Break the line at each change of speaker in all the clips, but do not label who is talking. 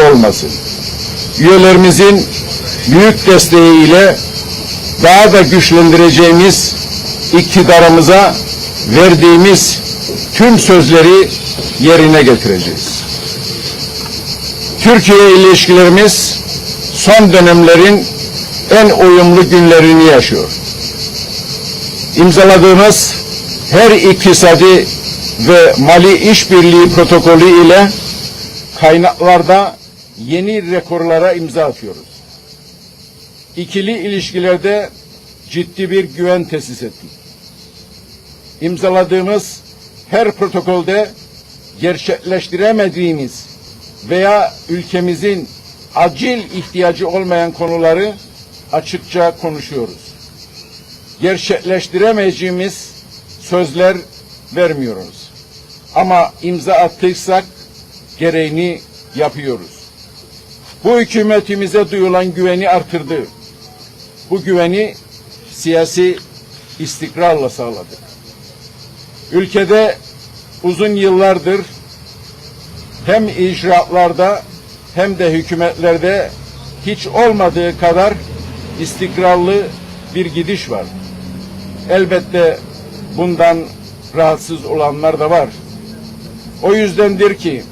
olması. Üyelerimizin büyük desteğiyle daha da güçlendireceğimiz iktidarımıza verdiğimiz tüm sözleri yerine getireceğiz. Türkiye ilişkilerimiz son dönemlerin en uyumlu günlerini yaşıyor. İmzaladığımız her iktisadi ve mali işbirliği protokolü ile kaynaklarda yeni rekorlara imza atıyoruz. İkili ilişkilerde ciddi bir güven tesis ettik. İmzaladığımız her protokolde gerçekleştiremediğimiz veya ülkemizin acil ihtiyacı olmayan konuları açıkça konuşuyoruz. Gerçekleştiremeyeceğimiz sözler vermiyoruz. Ama imza attıysak gereğini yapıyoruz. Bu hükümetimize duyulan güveni artırdı. Bu güveni siyasi istikrarla sağladı. Ülkede uzun yıllardır hem icraatlarda hem de hükümetlerde hiç olmadığı kadar istikrarlı bir gidiş var. Elbette bundan rahatsız olanlar da var. O yüzdendir ki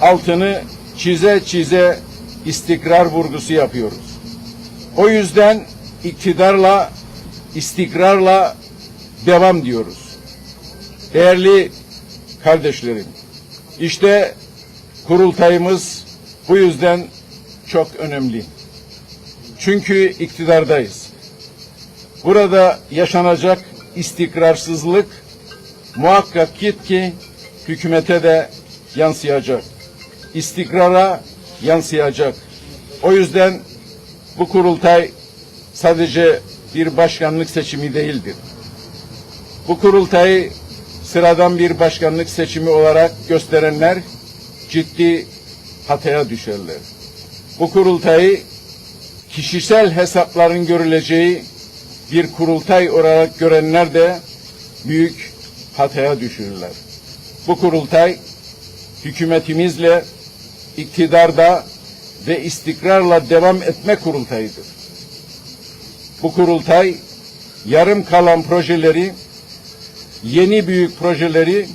altını çize çize istikrar vurgusu yapıyoruz. O yüzden iktidarla, istikrarla devam diyoruz. Değerli kardeşlerim, işte kurultayımız bu yüzden çok önemli. Çünkü iktidardayız. Burada yaşanacak istikrarsızlık muhakkak git ki hükümete de yansıyacak. İstikrara yansıyacak. O yüzden bu kurultay sadece bir başkanlık seçimi değildir. Bu kurultayı sıradan bir başkanlık seçimi olarak gösterenler ciddi hataya düşerler. Bu kurultayı kişisel hesapların görüleceği bir kurultay olarak görenler de büyük hataya düşürürler. Bu kurultay hükümetimizle iktidarda ve istikrarla devam etme kurultayıdır. Bu kurultay yarım kalan projeleri, yeni büyük projeleri,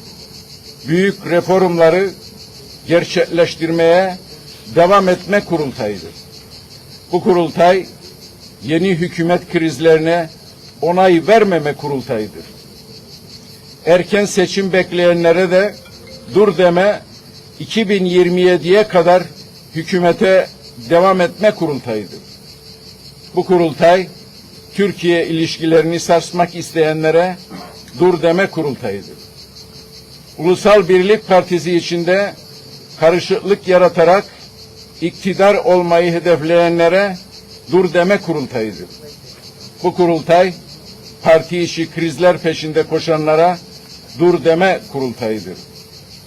büyük reformları gerçekleştirmeye devam etme kurultayıdır. Bu kurultay yeni hükümet krizlerine onay vermeme kurultayıdır. Erken seçim bekleyenlere de dur deme 2027'ye kadar hükümete devam etme kurultayıdır. Bu kurultay Türkiye ilişkilerini sarsmak isteyenlere dur deme kurultayıdır. Ulusal Birlik Partisi içinde karışıklık yaratarak iktidar olmayı hedefleyenlere dur deme kurultayıdır. Bu kurultay parti işi krizler peşinde koşanlara dur deme kurultayıdır.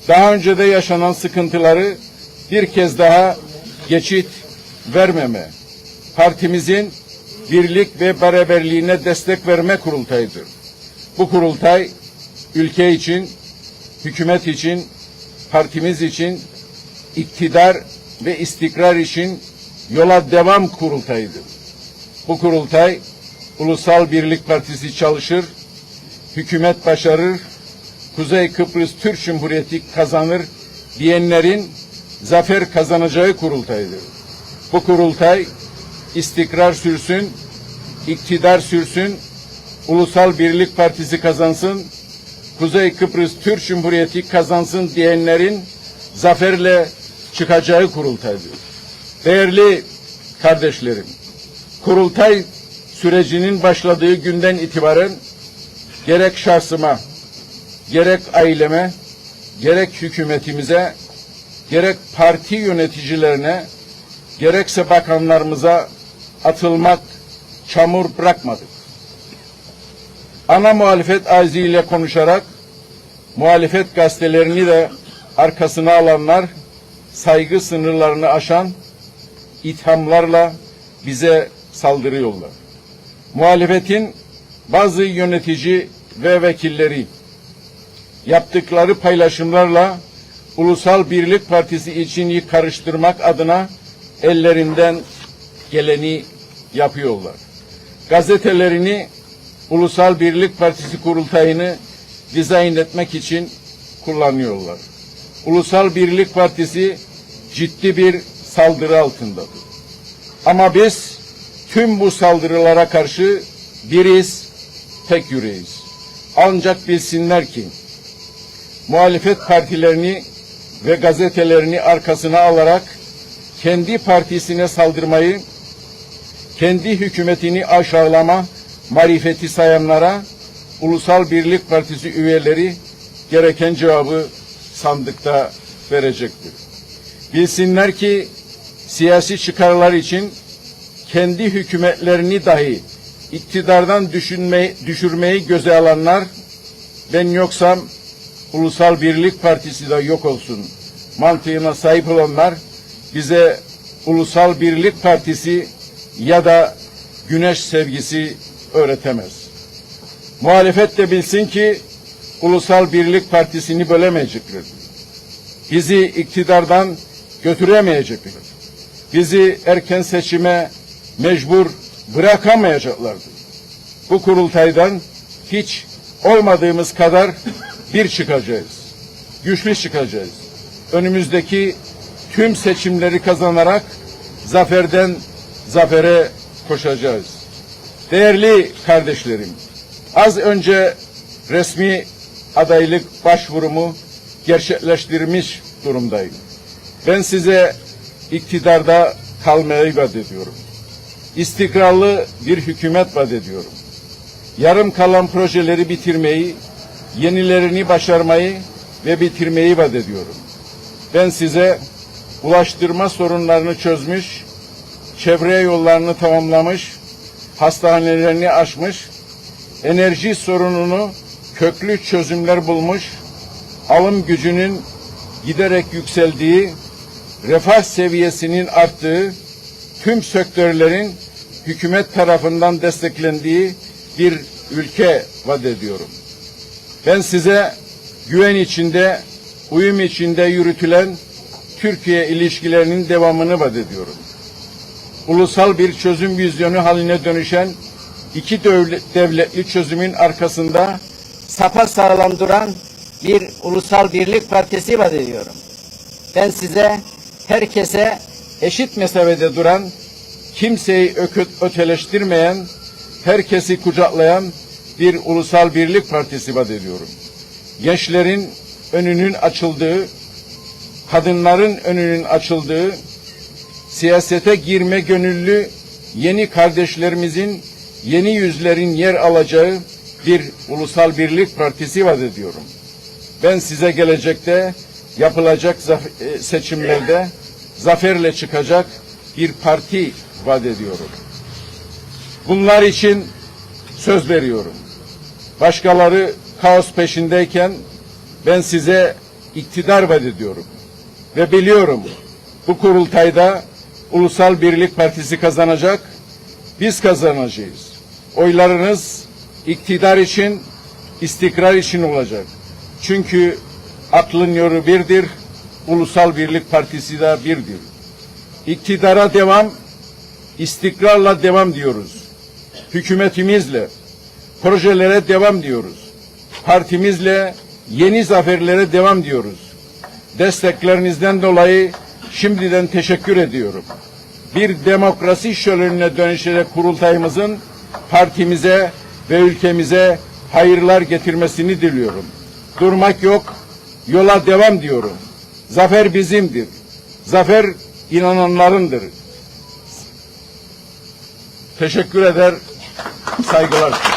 Daha önce de yaşanan sıkıntıları bir kez daha geçit vermeme, partimizin birlik ve beraberliğine destek verme kurultayıdır. Bu kurultay ülke için, hükümet için, partimiz için, iktidar ve istikrar için yola devam kurultayıdır. Bu kurultay Ulusal Birlik Partisi çalışır, hükümet başarır, Kuzey Kıbrıs Türk Cumhuriyeti kazanır diyenlerin zafer kazanacağı kurultaydır. Bu kurultay istikrar sürsün, iktidar sürsün, Ulusal Birlik Partisi kazansın, Kuzey Kıbrıs Türk Cumhuriyeti kazansın diyenlerin zaferle çıkacağı kurultaydır. Değerli kardeşlerim, kurultay sürecinin başladığı günden itibaren gerek şahsıma, gerek aileme, gerek hükümetimize, gerek parti yöneticilerine, gerekse bakanlarımıza atılmak, çamur bırakmadık. Ana muhalefet ağzıyla konuşarak muhalefet gazetelerini de arkasına alanlar saygı sınırlarını aşan ithamlarla bize saldırıyorlar. Muhalefetin bazı yönetici ve vekilleri yaptıkları paylaşımlarla Ulusal Birlik Partisi içini karıştırmak adına ellerinden geleni yapıyorlar. Gazetelerini Ulusal Birlik Partisi kurultayını dizayn etmek için kullanıyorlar. Ulusal Birlik Partisi ciddi bir saldırı altındadır. Ama biz tüm bu saldırılara karşı biriz, tek yüreğiz. Ancak bilsinler ki muhalefet partilerini ve gazetelerini arkasına alarak kendi partisine saldırmayı, kendi hükümetini aşağılama marifeti sayanlara Ulusal Birlik Partisi üyeleri gereken cevabı sandıkta verecektir. Bilsinler ki siyasi çıkarlar için kendi hükümetlerini dahi iktidardan düşünmeyi, düşürmeyi göze alanlar ben yoksam Ulusal Birlik Partisi de yok olsun mantığına sahip olanlar bize Ulusal Birlik Partisi ya da güneş sevgisi öğretemez. Muhalefet de bilsin ki Ulusal Birlik Partisi'ni bölemeyecekler. Bizi iktidardan götüremeyecekler. Bizi erken seçime mecbur bırakamayacaklardır. Bu kurultaydan hiç olmadığımız kadar bir çıkacağız. Güçlü çıkacağız. Önümüzdeki tüm seçimleri kazanarak zaferden zafere koşacağız. Değerli kardeşlerim, az önce resmi adaylık başvurumu gerçekleştirmiş durumdayım. Ben size iktidarda kalmayı vaat ediyorum. İstikrarlı bir hükümet vaat ediyorum. Yarım kalan projeleri bitirmeyi, yenilerini başarmayı ve bitirmeyi vaat ediyorum. Ben size ulaştırma sorunlarını çözmüş, çevre yollarını tamamlamış, hastanelerini açmış, enerji sorununu köklü çözümler bulmuş, alım gücünün giderek yükseldiği, refah seviyesinin arttığı, tüm sektörlerin hükümet tarafından desteklendiği bir ülke vaat ediyorum. Ben size güven içinde, uyum içinde yürütülen Türkiye ilişkilerinin devamını vaat ediyorum. Ulusal bir çözüm vizyonu haline dönüşen iki devlet, devletli çözümün arkasında
sapa sağlam duran bir ulusal birlik partisi vaat ediyorum. Ben size herkese
eşit mesafede duran, kimseyi öteleştirmeyen, herkesi kucaklayan bir ulusal birlik partisi vaat ediyorum. Gençlerin önünün açıldığı, kadınların önünün açıldığı, siyasete girme gönüllü yeni kardeşlerimizin, yeni yüzlerin yer alacağı bir ulusal birlik partisi vaat ediyorum. Ben size gelecekte yapılacak e, seçimlerde zaferle çıkacak bir parti vaat ediyorum. Bunlar için söz veriyorum. Başkaları kaos peşindeyken ben size iktidar vaat ediyorum. Ve biliyorum bu kurultayda Ulusal Birlik Partisi kazanacak, biz kazanacağız. Oylarınız iktidar için, istikrar için olacak. Çünkü aklın yolu birdir, Ulusal Birlik Partisi de birdir. İktidara devam, istikrarla devam diyoruz. Hükümetimizle, projelere devam diyoruz. Partimizle yeni zaferlere devam diyoruz. Desteklerinizden dolayı şimdiden teşekkür ediyorum. Bir demokrasi şölenine dönüşecek kurultayımızın partimize ve ülkemize hayırlar getirmesini diliyorum. Durmak yok, yola devam diyorum. Zafer bizimdir. Zafer inananlarındır. Teşekkür eder, saygılar.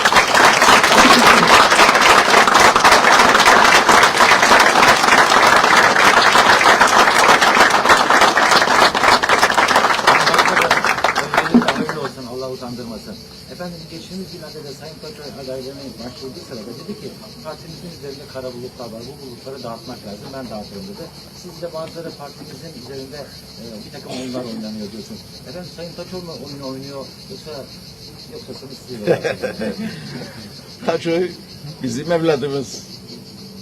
Allah utandırmasın. Efendim geçtiğimiz günlerde de Sayın Paşa adaylarına başvurduğu sırada dedi ki partimizin üzerinde kara bulutlar var, bu bulutları dağıtmak lazım, ben dağıtırım dedi. Siz de bazıları partimizin üzerinde e, bir takım oyunlar oynanıyor diyorsunuz. Efendim Sayın Taçoğlu mu oyunu oynuyor yoksa yoksa siz
Taçoy bizim evladımız,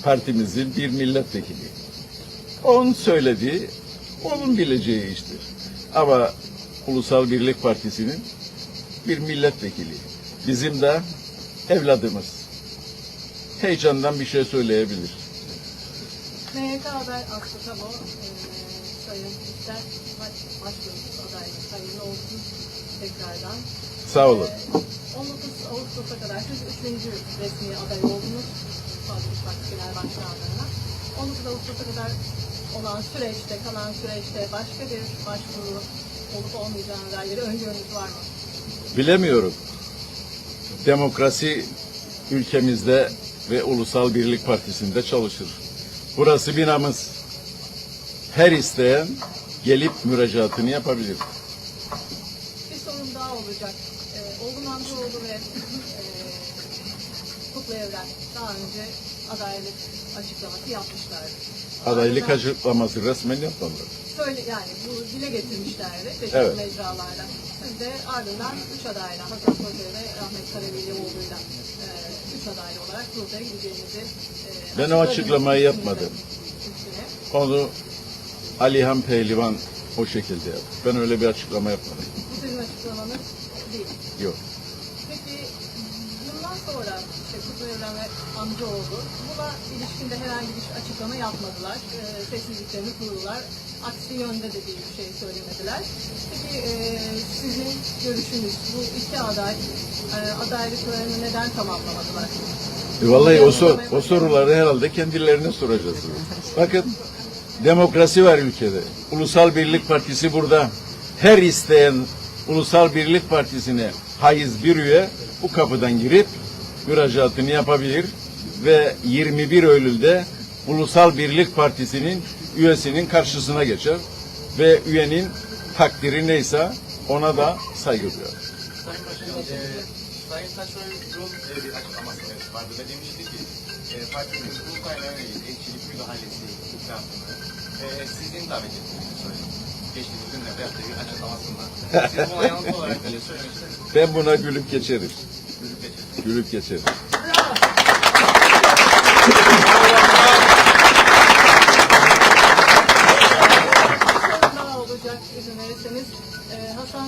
partimizin bir milletvekili. Onun söylediği, onun bileceği iştir. Ama Ulusal Birlik Partisi'nin bir milletvekili. Bizim de evladımız. Heyecandan bir şey söyleyebilir.
MYK haber Aslı Tabo, Sayın İster baş, başvurumuz adaylık hayırlı olsun tekrardan.
Sağ olun.
Eee, 19 Ağustos'a kadar siz üçüncü resmi aday oldunuz. Sağlık Partisi Genel Başkanlığı'na. 19 Ağustos'a kadar olan süreçte, kalan süreçte başka bir başvuru olup olmayacağına dair öngörünüz var mı?
Bilemiyorum. Demokrasi ülkemizde ve Ulusal Birlik Partisi'nde çalışır. Burası binamız. Her isteyen gelip müracaatını yapabilir.
Bir sorun daha olacak. Olgun Amcaoğlu ve e, Kutlu Evren daha önce adaylık açıklaması yapmışlardı.
Adaylık
Ardından
açıklaması resmen yapmadılar.
Söyle, yani bu dile getirmişlerdi çeşitli
Evet.
mecralarda. Siz de ardından üç adayla Hasan Koca ve Ahmet Karabelioğlu'yla e, üç adaylı olarak kurultaya gideceğinizi e,
Ben o açıklamayı yapmadım.
Üstüne.
Onu Alihan Pehlivan o şekilde yaptı. Ben öyle bir açıklama yapmadım.
Bu sizin açıklamanız değil.
Yok.
Peki bundan sonra işte Kutlu Evren ve amcaoğlu buna ilişkinde herhangi bir açıklama yapmadılar. Ee, sessizliklerini kurdular. Aksi yönde de bir şey söylemediler. Peki e, sizin görüşünüz bu iki aday e, adaylıklarını neden tamamlamadılar?
E vallahi o, sor, o soruları herhalde kendilerine soracağız. Bakın demokrasi var ülkede. Ulusal Birlik Partisi burada. Her isteyen Ulusal Birlik Partisi'ne haiz bir üye bu kapıdan girip müracaatını yapabilir ve 21 Eylül'de Ulusal Birlik Partisi'nin üyesinin karşısına geçer ve üyenin takdiri neyse ona da saygı duyar.
Sayın Başkanım, e, Sayın Taşoy'un e, bir açıklaması vardı ve demişti ki e, partinin bu kaynağına elçilik müdahalesi itirafını e, sizin davet ettiğinizi söyledi. Geçtiğimiz günlerde yaptığı bir açıklamasında. Siz buna yanıt olarak öyle söylemiştiniz.
Ben buna gülüp geçerim.
Gülüp geçin.
Gülüp geçerim.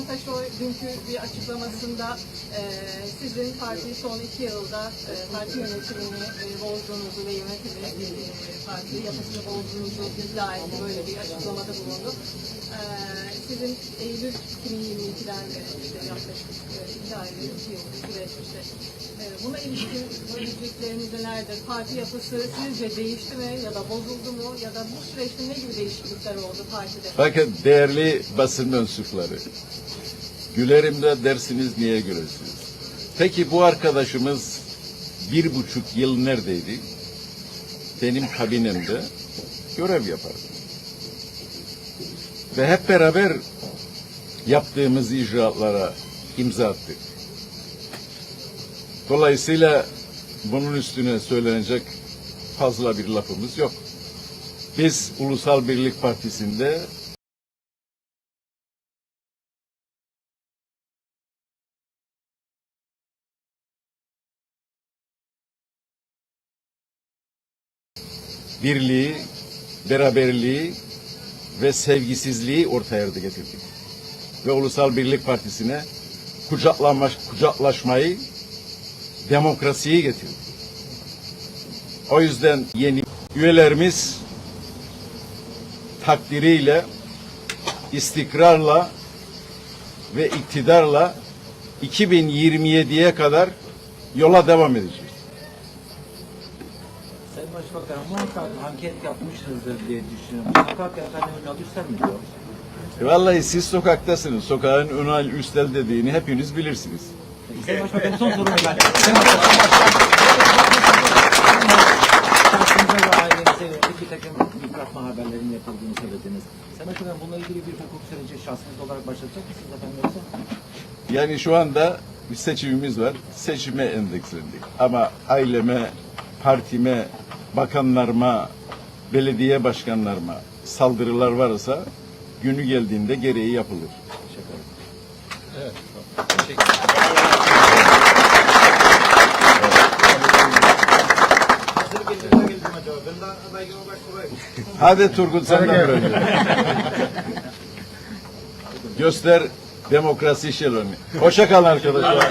Taşoy dünkü bir açıklamasında e, sizin partiyi son iki yılda e, parti yönetimini e, bozduğunuzu ve yönetimi e, parti yapısını bozduğunuzu iddia etti. Böyle bir açıklamada bulundu. Ee, sizin Eylül 2022'den beri işte yaklaşık e, iki aylık, iki. E, buna ilişkin söyleyecekleriniz nelerdir? Parti yapısı sizce değişti mi ya da bozuldu mu ya da bu süreçte ne gibi değişiklikler oldu partide?
Bakın değerli basın mensupları, gülerim de dersiniz niye gülürsünüz? Peki bu arkadaşımız bir buçuk yıl neredeydi? Benim kabinemde görev yapardı. Ve hep beraber yaptığımız icraatlara imza attık. Dolayısıyla bunun üstüne söylenecek fazla bir lafımız yok. Biz Ulusal Birlik Partisi'nde birliği, beraberliği ve sevgisizliği ortaya getirdik. Ve Ulusal Birlik Partisi'ne kucaklanma, kucaklaşmayı, demokrasiyi getirdik. O yüzden yeni üyelerimiz takdiriyle, istikrarla ve iktidarla 2027'ye kadar yola devam edeceğiz.
Sayın Başbakanım muhakkak anket yapmışsınızdır diye düşünüyorum. Sokak efendim Ünal Üstel mi diyor?
Vallahi siz sokaktasınız. Sokağın Ünal Üstel dediğini hepiniz bilirsiniz.
Sayın Başbakanım son sorum ben. Şahsınıza ve ailenize bir takım yıpratma haberlerinin yapıldığını söylediniz. Sayın Başbakanım bununla ilgili bir hukuk süreci şahsınız olarak başlatacak mısınız efendim yoksa?
Yani şu anda bir seçimimiz var. Seçime endekslendik. Ama aileme, partime, bakanlarıma, belediye başkanlarıma saldırılar varsa günü geldiğinde gereği yapılır. Hadi Turgut senden önce. Göster demokrasi şeloni. Hoşça kalın arkadaşlar.